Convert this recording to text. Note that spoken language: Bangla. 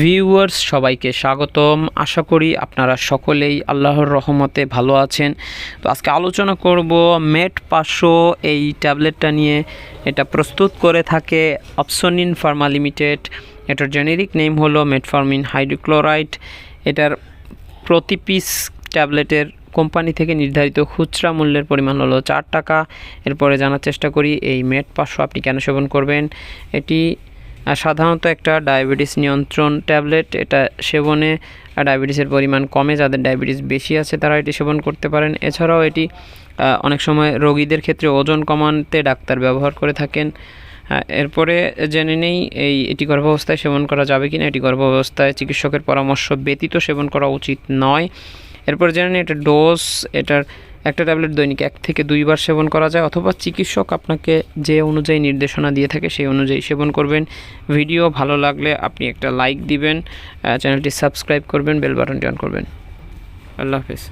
ভিউয়ার্স, সবাইকে স্বাগতম। আশা করি আপনারা সকলেই আল্লাহর রহমতে ভালো আছেন। তো আজকে আলোচনা করব মেট পাঁচশো এই ট্যাবলেটটা নিয়ে। এটা প্রস্তুত করে থাকে অপসনিন ফার্মা লিমিটেড। এটার জেনেরিক নেম হলো মেটফর্মিন হাইড্রোক্লোরাইড। এটার প্রতি পিস ট্যাবলেটের কোম্পানি থেকে নির্ধারিত খুচরা মূল্যের পরিমাণ হলো চার টাকা। এরপরে জানার চেষ্টা করি, এই মেট পাঁচশো আপনি কেন সেবন করবেন? এটি সাধারণত একটা ডায়াবেটিস নিয়ন্ত্রণ ট্যাবলেট, এটা সেবনে ডায়াবেটিসের পরিমাণ কমে, যাদের ডায়াবেটিস বেশি আছে তারা এটি সেবন করতে পারেন। এছাড়াও এটি অনেক সময় রোগীদের ক্ষেত্রে ওজন কমাতে ডাক্তার ব্যবহার করে থাকেন। এরপরে জেনে নেই, এই, এটি গর্ভাবস্থায় সেবন করা যাবে কিনা? এটি গর্ভাবস্থায় চিকিৎসকের পরামর্শ ব্যতীত সেবন করা উচিত নয়। এরপর জেনে নিই, এটা ডোজ, এটার একটা ট্যাবলেট দৈনিক এক থেকে দুইবার সেবন করা যায়, অথবা চিকিৎসক আপনাকে যে অনুযায়ী নির্দেশনা দিয়ে থাকে সেই অনুযায়ী সেবন করবেন। ভিডিও ভালো লাগলে আপনি একটা লাইক দিবেন চ্যানেলটি সাবস্ক্রাইব করবেন, বেল বাটনটি অন করবেন। আল্লাহ হাফিজ।